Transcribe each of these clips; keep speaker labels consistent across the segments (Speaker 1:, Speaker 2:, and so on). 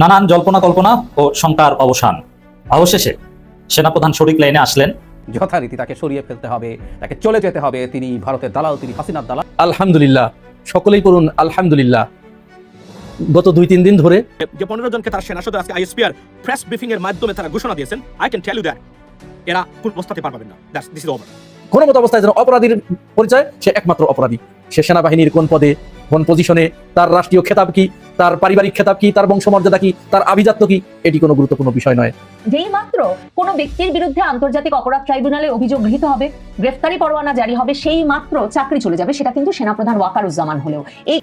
Speaker 1: নানান জল্পনা কল্পনা ও শঙ্কার অবসান। অবশেষে সেনাপ্রধান সঠিক লাইনে আসলেন।
Speaker 2: যথারীতি তাকে সরিয়ে ফেলতে হবে তাকে চলে যেতে হবে। তিনি ভারতের দালাল তিনি হাসিনার দালাল।
Speaker 3: আলহামদুলিল্লাহ সকলেই পড়ুন আলহামদুলিল্লাহ। গত দুই তিন দিন ধরে
Speaker 4: যে পনেরো জনকে তার সেনা সদর আজকে আইএসপিআর প্রেস ব্রিফিং এর মাধ্যমে তারা ঘোষণা দিয়েছেন I can tell you that এরা কোন বস্তাতে পারবেন না। দ্যাটস দিস ইজ ওভার
Speaker 3: কোনো মতো অবস্থায় যেন অপরাধীর পরিচয় সে একমাত্র অপরাধী। সে সেনাবাহিনীর কোন পদে কোন পজিশনে তার রাষ্ট্রীয় খেতাব কি? তার পারিবারিক খেতাব কি তার বংশমর্যাদা কি তার আভিজাত্য কি এটি কোনো গুরুত্বপূর্ণ বিষয় নয়।
Speaker 5: যেই মাত্র কোনো ব্যক্তির বিরুদ্ধে আন্তর্জাতিক অপরাধ ট্রাইব্যুনালে অভিযোগ গৃহীত হবে গ্রেফতারি পরোয়ানা জারি হবে সেই মাত্র চাকরি চলে যাবে সেটা কিন্তু সেনাপ্রধান ওয়াকারুজ্জামান হলেও। এই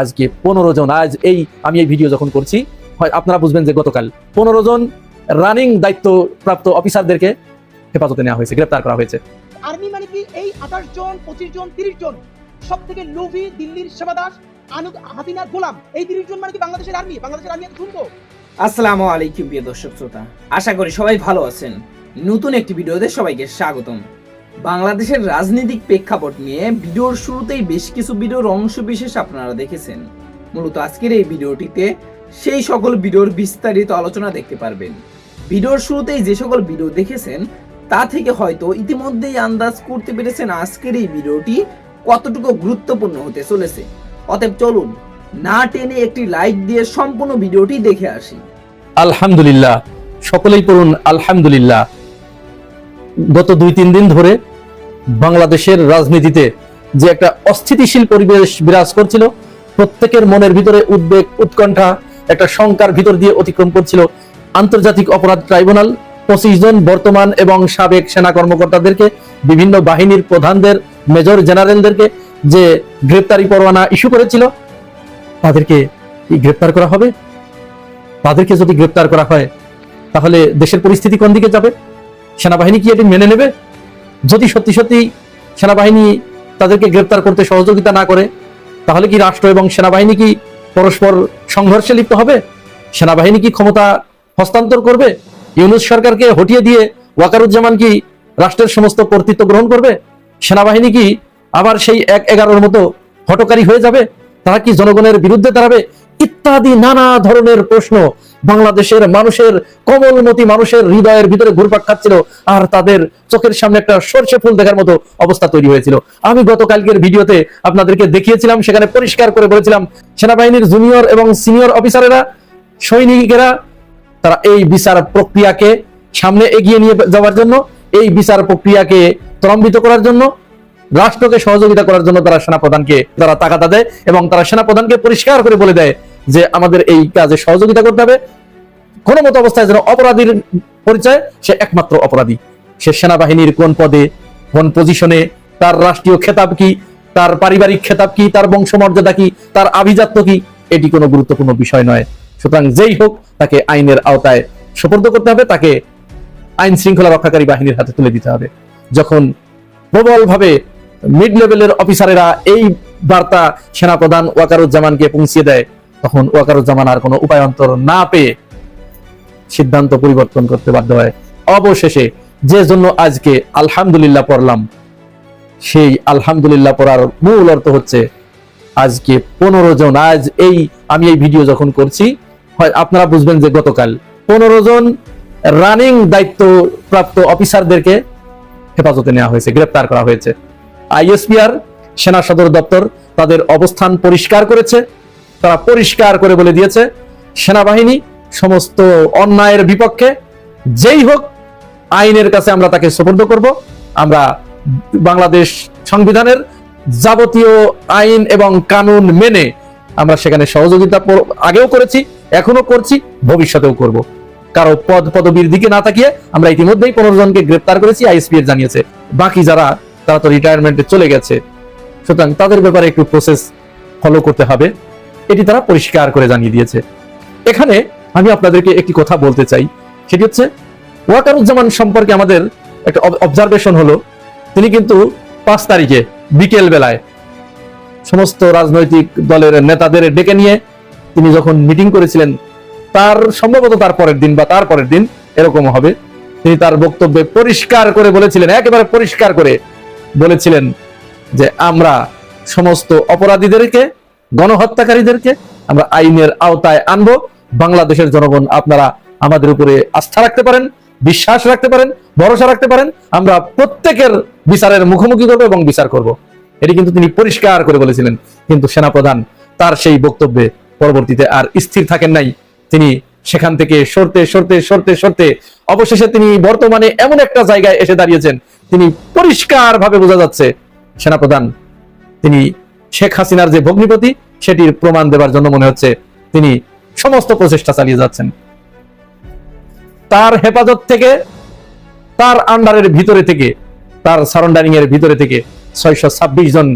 Speaker 3: আজকে পনেরো জন আজ এই আমি এই ভিডিও যখন করছি হয় আপনারা বুঝবেন যে গতকাল পনেরো জন রানিং দায়িত্বপ্রাপ্ত অফিসারদেরকে হেফাজতে নেওয়া হয়েছে গ্রেপ্তার করা হয়েছে।
Speaker 6: আর্মি মানে কি এই আঠাশ জন পঁচিশ জন তিরিশ জন সব থেকে লোভি দিল্লির সেবাদাস হাসিনার গোলাম, এই মানে কি বাংলাদেশের আর্মি বাংলাদেশের আর্মি শুনব
Speaker 7: আসসালামু আলাইকুম, প্রিয় দর্শক শ্রোতা। আশা করি সবাই ভালো আছেন। নতুন একটি ভিডিওতে সবাইকে স্বাগতম। বাংলাদেশের রাজনৈতিক প্রেক্ষাপট নিয়ে ভিডিওর শুরুতেই বেশ কিছু ভিডিওর অংশ বিশেষ আপনারা দেখেছেন। মূলত আজকের এই ভিডিওটিতে সেই সকল ভিডিওর বিস্তারিত আলোচনা দেখতে পারবেন। ভিডিওর শুরুতেই যে সকল ভিডিও দেখেছেন, তা থেকে হয়তো ইতিমধ্যেই আন্দাজ করতে পেরেছেন আজকের এই ভিডিওটি কতটুকু গুরুত্বপূর্ণ হতে চলেছে। অতএব চলুন, না টেনে একটি লাইক দিয়ে সম্পূর্ণ ভিডিওটি দেখে আসি।
Speaker 3: আলহামদুলিল্লাহ, সকলেই পড়ুন আলহামদুলিল্লাহ। গত দুই তিন দিন ধরে বাংলাদেশের রাজনীতিতে যে একটা অস্থিতিশীল পরিবেশ বিরাজ করছিল, প্রত্যেকের মনের ভিতরে উদ্বেগ, উৎকণ্ঠা, একটা শঙ্কার ভিতর দিয়ে অতিক্রম করছিল আন্তর্জাতিক অপরাধ ট্রাইব্যুনাল। পঁচিশ জন বর্তমান এবং সাবেক সেনা কর্মকর্তাদেরকে, বিভিন্ন বাহিনীর প্রধানদের, মেজর জেনারেলদেরকে যে গ্রেপ্তারি পরোয়ানা ইস্যু করেছিল, তাদেরকে গ্রেপ্তার করা হবে? তাদেরকে যদি গ্রেপ্তার করা হয়, তাহলে দেশের পরিস্থিতি কোন দিকে যাবে? সেনাবাহিনী কি এটি মেনে নেবে? যদি সত্যি সত্যি সেনাবাহিনী তাদেরকে গ্রেপ্তার করতে সহযোগিতা না করে, তাহলে কি রাষ্ট্র এবং সেনাবাহিনী কি পরস্পর সংঘর্ষে লিপ্ত হবে? সেনাবাহিনী কি ক্ষমতা হস্তান্তর করবে? ইউনুস সরকারকে হটিয়ে দিয়ে ওয়াকারুজ্জামান কি রাষ্ট্রের সমস্ত কর্তৃত্ব গ্রহণ করবে? সেনাবাহিনী কি আবার সেই এক এগারোর মতো হটকারী হয়ে যাবে? তারা কি জনগণের বিরুদ্ধে দাঁড়াবে? ইত্যাদি নানা ধরনের প্রশ্ন বাংলাদেশের মানুষের, কমলমতি মানুষের হৃদয়ের ভিতরে ঘুরপাক খাচ্ছিল আর তাদের চোখের সামনে একটা সর্ষে ফুল দেখার মতো অবস্থা তৈরি হয়েছিল। আমি গতকালকের ভিডিওতে আপনাদেরকে দেখিয়েছিলাম, সেখানে পরিষ্কার করে বলেছিলাম, সেনাবাহিনীর জুনিয়র এবং সিনিয়র অফিসারেরা সৈনিকেরা, তারা এই বিচার প্রক্রিয়াকে সামনে এগিয়ে নিয়ে যাওয়ার জন্য, এই বিচার প্রক্রিয়াকে ত্বরান্বিত করার জন্য রাষ্ট্রকে সহযোগিতা করার জন্য তারা সেনাপ্রধানকে, তারা তাকাতা দেয় এবং তারা সেনাপ্রধানকে পরিষ্কার করে বলে দেয় যে আমাদের এই কাজে সহযোগিতা করতে হবে। কোনো মতো অবস্থায় যেন অপরাধীর পরিচয় সে একমাত্র অপরাধী। সে সেনাবাহিনীর কোন পদে, কোন পজিশনে তার রাষ্ট্রীয় খেতাব কি, তার পারিবারিক খেতাব কি, তার বংশমর্যাদা কি, তার আভিজাত্য কি, এটি কোনো গুরুত্বপূর্ণ বিষয় নয়। সুতরাং যেই হোক, তাকে আইনের আওতায় সোপর্দ করতে হবে, তাকে আইন শৃঙ্খলা রক্ষাকারী বাহিনীর হাতে তুলে দিতে হবে। যখন প্রবলভাবে মিড লেভেলের অফিসারেরা এই বার্তা সেনাপ্রধান ওয়াকারুজ্জামানকে পৌঁছিয়ে দেয়। তখন ওয়াকারুজ্জামান আর কোনো উপায়ন্তর না পেয়ে সিদ্ধান্ত পরিবর্তন করতে বাধ্য হয়। অবশেষে যে জন্য আজকে আলহামদুলিল্লাহ পড়লাম, সেই আলহামদুলিল্লাহ পড়ার মূল অর্থ হচ্ছে, আজকে পনেরো জন, আজ এই আমি এই ভিডিও যখন করছি, হয় আপনারা বুঝবেন যে গতকাল পনেরো জন রানিং দায়িত্ব প্রাপ্ত অফিসারদেরকে হেফাজতে নেওয়া হয়েছে, গ্রেপ্তার করা হয়েছে। আইএসপিআর, সেনা সদর দপ্তর তাদের অবস্থান পরিষ্কার করেছে। তারা পরিষ্কার করে বলে দিয়েছে, সেনাবাহিনী সমস্ত অন্যায়ের বিপক্ষে যেই হোক আইনের কাছে আমরা তাকে সুপর্দ করব। আমরা বাংলাদেশ সংবিধানের যাবতীয় আইন এবং কানুন মেনে আমরা সেখানে সহযোগিতা আগেও করেছি এখনও করছি, ভবিষ্যতেও করব। কারও পদ পদবীর দিকে না তাকিয়ে আমরা ইতিমধ্যেই পনেরো জনকে গ্রেপ্তার করেছি আইএসপিএর জানিয়েছে। বাকি যারা তারা তো রিটায়ারমেন্টে চলে গেছে। সুতরাং তাদের ব্যাপারে একটু প্রসেস ফলো করতে হবে। এটি তারা পরিষ্কার করে জানিয়ে দিয়েছে। এখানে আমি আপনাদেরকে একটি কথা বলতে চাই। সেটি হচ্ছে, ওয়াকারুজ্জামান সম্পর্কে আমাদের একটা অবজারভেশন হলো। তিনি কিন্তু পাঁচ তারিখে বিকেল বেলায় সমস্ত রাজনৈতিক দলের নেতাদের ডেকে নিয়ে তিনি যখন মিটিং করেছিলেন, তার সম্ভবত তার পরের দিন বা তার পরের দিন এরকম হবে। তিনি তার বক্তব্যে পরিষ্কার করে বলেছিলেন, একেবারে পরিষ্কার করে। বলেছিলেন যে আমরা সমস্ত অপরাধীদেরকে, গণহত্যাকারীদেরকে আমরা আইনের আওতায় আনব। বাংলাদেশের জনগণ আপনারা আমাদের উপরে আস্থা রাখতে পারেন, বিশ্বাস রাখতে পারেন, ভরসা রাখতে পারেন। আমরা প্রত্যেকের বিচারের মুখোমুখি করব এবং বিচার করব। এটি কিন্তু তিনি পরিষ্কার করে বলেছিলেন। কিন্তু সেনাপ্রধান তার সেই বক্তব্যে পরবর্তীতে আর স্থির থাকেন নাই। তিনি সেখান থেকে সরতে সরতে সরতে সরতে অবশেষে তিনি বর্তমানে এমন একটা জায়গায় এসে দাঁড়িয়েছেন। তিনি পরিষ্কার ভাবে বোঝা যাচ্ছে, সেনাপ্রধান, তিনি শেখ হাসিনার যে ভগ্নিপতি, সেটির প্রমাণ দেবার জন্য মনে হচ্ছে তিনি সমস্ত প্রচেষ্টা চালিয়ে যাচ্ছেন। তার হেফাজত থেকে, তার আন্ডারের ভিতরে থেকে, তার সারেন্ডারিং এর ভিতরে থেকে ছয়শো ছাব্বিশ জন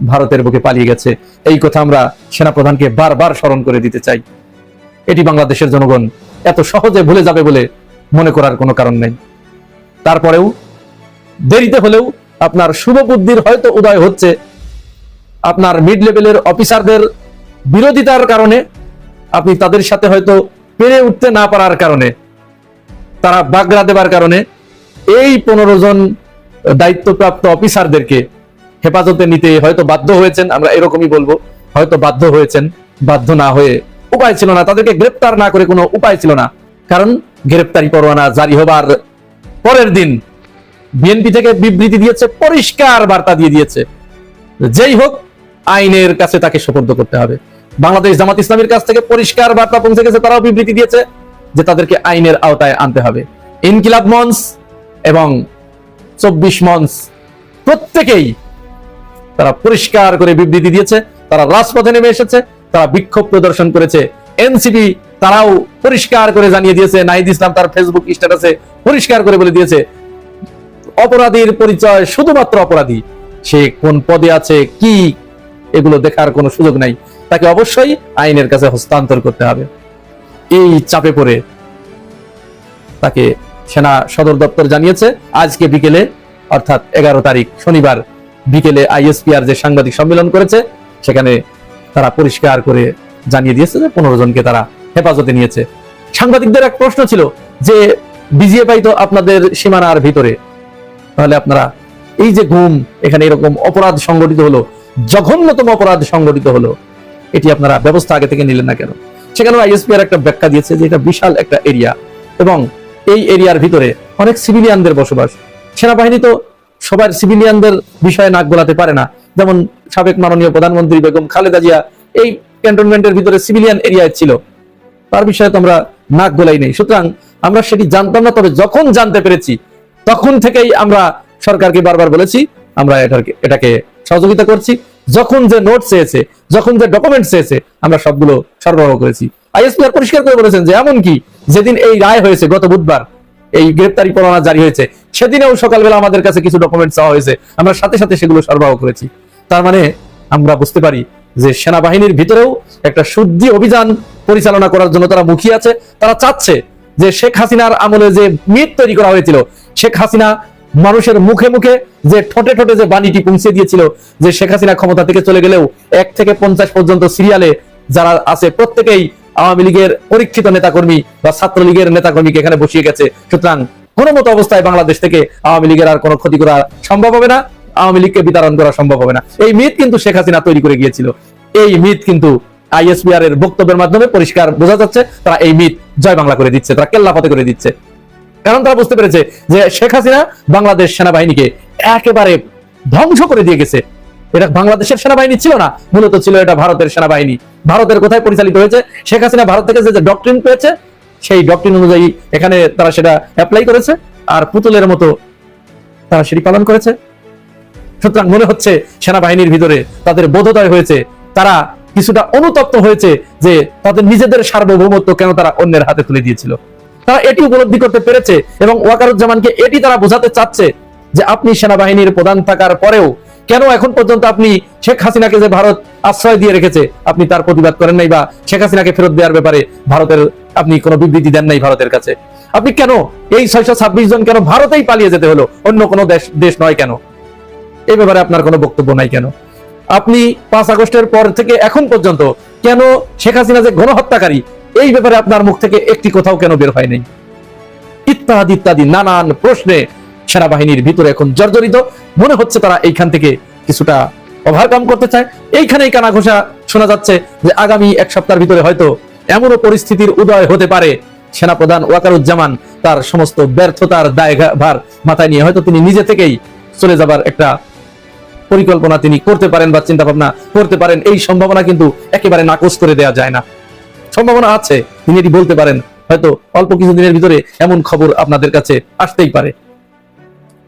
Speaker 3: ভারতের বুকে পালিয়ে গেছে। এই কথা আমরা সেনাপ্রধানকে বারবার স্মরণ করে দিতে চাই। এটি বাংলাদেশের জনগণ এত সহজে ভুলে যাবে বলে মনে করার কোনো কারণ নেই। তারপরেও দেরিতে হলেও আপনার শুভ বুদ্ধির হয়তো উদয় হচ্ছে। আপনার মিড লেভেলের অফিসারদের বিরোধিতার কারণে আপনি তাদের সাথে হয়তো পেরে উঠতে না পারার কারণে, তারা বাগড়া দেবার কারণে এই পনেরো জন দায়িত্বপ্রাপ্ত অফিসারদেরকে হেফাজতে নিতে হয়তো বাধ্য হয়েছেন। আমরা এরকমই বলব, হয়তো বাধ্য হয়েছেন, বাধ্য না হয়ে উপায় ছিল না, তাদেরকে গ্রেপ্তার না করে কোনো উপায় ছিল না। কারণ গ্রেপ্তারি পরোয়ানা জারি হবার পরের দিন বিএনপি থেকে বিবৃতি দিয়েছে, পরিষ্কার বার্তা দিয়ে দিয়েছে। যেই হোক, আইনের কাছে তাকে সুপর্দ করতে হবে। বাংলাদেশ জামাত ইসলামের কাছ থেকে পরিষ্কার বার্তা পৌঁছে গেছে, তারাও বিবৃতি দিয়েছে যে তাদেরকে আইনের আওতায় আনতে হবে। ইনকিলাব মঞ্চ এবং চব্বিশ মঞ্চ প্রত্যেকেই তারা পরিষ্কার করে বিবৃতি দিয়েছে, তারা রাজপথে নেমে এসেছে। তারা বিক্ষোভ প্রদর্শন করেছে। এনসিপি তারাও পরিষ্কার করে জানিয়ে দিয়েছে, নাহিদ ইসলাম তার ফেসবুক স্ট্যাটাসে পরিষ্কার করে বলে দিয়েছে, অপরাধীর পরিচয় শুধুমাত্র অপরাধী। সে কোন পদে আছে, কি, এগুলো দেখার কোনো সুযোগ নাই। তাকে অবশ্যই আইনের কাছে হস্তান্তর করতে হবে। এই চাপে পড়ে তাকে সেনা সদর দপ্তর জানিয়েছে, আজকে বিকেলে, অর্থাৎ এগারো তারিখ শনিবার বিকেলে আইএসপিআর যে সাংবাদিক সম্মেলন করেছে, সেখানে তারা পরিষ্কার করে জানিয়ে দিয়েছে যে পনেরো জনকে তারা হেফাজতে নিয়েছে। সাংবাদিকদের এক প্রশ্ন ছিল যে বিজিএফআই তো আপনাদের সীমানার ভিতরে। তাহলে আপনারা এই যে গুম এখানে এরকম অপরাধ সংগঠিত হলো, জঘন্যতম অপরাধ সংগঠিত হলো, এটি আপনারা ব্যবস্থা আগে থেকে নিলেন না কেন? সেখানে আইএসপিআর একটা ব্যাখ্যা দিয়েছে যে এটা বিশাল একটা এরিয়া এবং এই এরিয়ার ভিতরে অনেক সিভিলিয়ানদের বসবাস। সেনাবাহিনী তো সবার সিভিলিয়ানদের বিষয়ে নাক গলাতে পারে না। যেমন সাবেক মাননীয় প্রধানমন্ত্রী বেগম খালেদা জিয়া, এই ক্যান্টনমেন্টের ভিতরে সিভিলিয়ান এরিয়ায় ছিল। তার বিষয়ে তো আমরা নাক গলাই নেই। সুতরাং আমরা সেটি জানতাম না, তবে যখন জানতে পেরেছি, তখন থেকেই আমরা সরকারকে বারবার বলেছি, আমরা এটাকে সহযোগিতা করছি। যখন যে নোট চেয়েছে যখন যে ডকুমেন্ট চেয়েছে আমরা সবগুলো সরবরাহ করেছি। আইএসপিআর পরিষ্কার করে বলেছেন যে, এমন কি, যেদিন এই রায় হয়েছে গত বুধবার, এই গ্রেপ্তারি পরোয়ানা জারি হয়েছে, সেদিনেও সকালবেলা আমাদের কাছে কিছু ডকুমেন্ট চাওয়া হয়েছে। আমরা সাথে সাথে সেগুলো সরবরাহ করেছি। তার মানে আমরা বুঝতে পারি যে সেনাবাহিনীর ভিতরেও একটা শুদ্ধি অভিযান পরিচালনা করার জন্য তারা মুখিয়ে আছে। তারা চাচ্ছে যে শেখ হাসিনার আমলে যে মিথ তৈরি করা হয়েছিল, শেখ হাসিনা মানুষের মুখে মুখে যে ঠোঁটে ঠোঁটে যে বাণীটি পৌঁছে দিয়েছিল যে শেখ হাসিনা ক্ষমতা থেকে চলে গেলেও এক থেকে পঞ্চাশ পর্যন্ত সিরিয়ালে যারা আছে প্রত্যেকেই আওয়ামী লীগের পরীক্ষিত নেতাকর্মী বা ছাত্রলীগের নেতাকর্মীকে এখানে বসিয়ে গেছে। সুতরাং কোনো মতো অবস্থায় বাংলাদেশ থেকে আওয়ামী লীগের আর কোনো ক্ষতি করা সম্ভব হবে না। আওয়ামী লীগকে বিতরণ করা সম্ভব হবে না। এই মিথ কিন্তু শেখ হাসিনা তৈরি করে গিয়েছিল। এই মিথ কিন্তু আইএসপিআর এর বক্তব্যের মাধ্যমে পরিষ্কার বোঝা যাচ্ছে, তারা এই মিথ জয় বাংলা করে দিচ্ছে, তারা কেল্লাফতে করে দিচ্ছে। কারণ তারা বুঝতে পেরেছে যে শেখ হাসিনা বাংলাদেশ সেনাবাহিনীকে একেবারে ধ্বংস করে দিয়ে গেছে। এটা বাংলাদেশের সেনাবাহিনী ছিল না, মূলত ছিল এটা ভারতের সেনাবাহিনী। ভারতের কোথায় পরিচালিত হয়েছে? শেখ হাসিনা ভারত থেকে যে ডক্ট্রিন পেয়েছে, সেই ডক্ট্রিন অনুযায়ী এখানে তারা সেটা অ্যাপ্লাই করেছে। আর পুতুলের মতো তারা সেটি পালন করেছে। সুতরাং মনে হচ্ছে সেনাবাহিনীর ভিতরে তাদের বোধোদয় হয়েছে, তারা কিছুটা অনুতপ্ত হয়েছে যে তাদের নিজেদের সার্বভৌমত্ব কেন তারা অন্যের হাতে তুলে দিয়েছিল। তারা এটি উপলব্ধি করতে পেরেছে এবং ওয়াকারুজ্জামানকে এটি তারা বোঝাতে চাচ্ছে যে আপনি সেনাবাহিনীর প্রধান থাকার পরেও কেন এখন পর্যন্ত আপনি শেখ হাসিনাকে যে ভারত আশ্রয় দিয়ে রেখেছে, আপনি তার প্রতিবাদ করেন নাই বা শেখ হাসিনাকে ফেরত দেওয়ার ব্যাপারে ভারতের আপনি কোনো বিবৃতি দেন নাই ভারতের কাছে? আপনি কেন এই ছয়শো ছাব্বিশ জন কেন ভারতেই পালিয়ে যেতে হলো? অন্য কোনো দেশ দেশ নয় কেন? এই ব্যাপারে আপনার কোনো বক্তব্য নাই কেন? আপনি পাঁচ আগস্টের পর থেকে এখন পর্যন্ত কেন শেখ হাসিনা যে গণহত্যাকারী, এই ব্যাপারে আপনার মুখ থেকে একটি কোথাও কেন বের হয় নাই? ইত্যাদি ইত্যাদি, নানান প্রশ্নে সেনাবাহিনীর ভিতরে এখন জর্জরিত। মনে হচ্ছে তারা এইখান থেকে কিছুটা ওভারকাম করতে চায়। এইখানেই কানা ঘোষা শোনা যাচ্ছে যে আগামী এক সপ্তাহের ভিতরে হয়তো এমনও পরিস্থিতির উদয় হতে পারে। সেনাপ্রধান ওয়াকারুজ্জামান তার সমস্ত ব্যর্থতার দায়ভার মাথায় নিয়ে হয়তো তিনি নিজে থেকেই চলে যাবার একটা পরিকল্পনা তিনি করতে পারেন বা চিন্তা ভাবনা করতে পারেন, এই সম্ভাবনা কিন্তু একেবারে নাকচ করে দেওয়া যায় না। সম্ভাবনা আছে, তিনি এটি বলতে পারেন, হয়তো অল্প কিছু দিনের ভিতরে এমন খবর আপনাদের কাছে আসতেই পারে।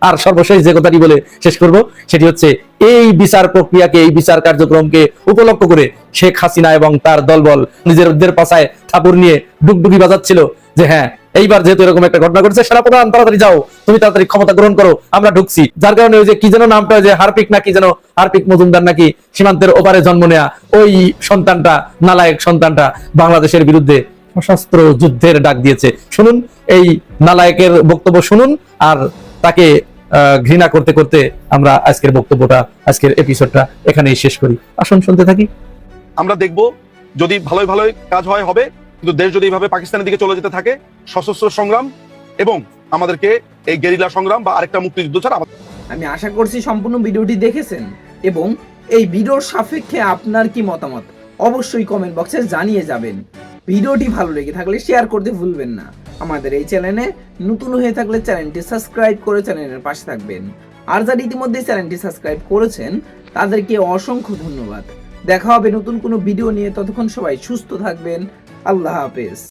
Speaker 3: আর সর্বশেষ যে কথাটি বলে শেষ করব, সেটি হচ্ছে, এই বিচার প্রক্রিয়াকে, এই বিচার কার্যক্রমকে উপলক্ষ করে শেখ হাসিনা এবং তার দলবল নিজেদের পাশায় ঠাকুর নিয়ে ডুগডুগি বাজাচ্ছিল। যে হ্যাঁ এইবার যেহেতু এরকম একটা ঘটনা ঘটছে সেনাপ্রধান তাড়াতাড়ি যাও, তুমি তাড়াতাড়ি ক্ষমতা গ্রহণ করো, আমরা ঢুকছি। যার কারণে ওই যে কি যেন নামটা যে হারপিক নাকি যেন, হারপিক মজুমদার নাকি সীমান্তের ওপারে জন্ম নেয়া, ওই সন্তানটা, নালায়ক সন্তানটা বাংলাদেশের বিরুদ্ধে সশস্ত্র যুদ্ধের ডাক দিয়েছে। শুনুন, এই নালায়কের বক্তব্য শুনুন, আর তাকে ঘৃণা করতে করতে আমরা আজকের বক্তব্যটা, আজকের এপিসোডটা এখানেই শেষ করি। আসুন, শুনতে থাকি।
Speaker 8: আমরা দেখব, যদি ভালোই ভালোই কাজ হয়, হবে। কিন্তু দেশ যদি এইভাবে পাকিস্তানের দিকে চলে যেতে থাকে, সশস্ত্র সংগ্রাম এবং আমাদেরকে এই গেরিলা সংগ্রাম বা আরেকটা মুক্তিযুদ্ধ ছাড়া
Speaker 7: আমি আশা করছি সম্পূর্ণ ভিডিওটি দেখেছেন এবং এই ভিডিওর সাপেক্ষে আপনার কি মতামত? অবশ্যই কমেন্ট বক্সে জানিয়ে যাবেন। ভিডিওটি ভালো লেগে থাকলে শেয়ার করতে ভুলবেন না। আমাদের এই চ্যানেলে নতুন হয়ে থাকলে চ্যানেলটি সাবস্ক্রাইব করে চ্যানেলের পাশে থাকবেন। আর যারা ইতিমধ্যে চ্যানেলটি সাবস্ক্রাইব করেছেন, তাদেরকে অসংখ্য ধন্যবাদ। দেখা হবে নতুন কোনো ভিডিও নিয়ে। ততক্ষণ সবাই সুস্থ থাকবেন। আল্লাহ হাফেজ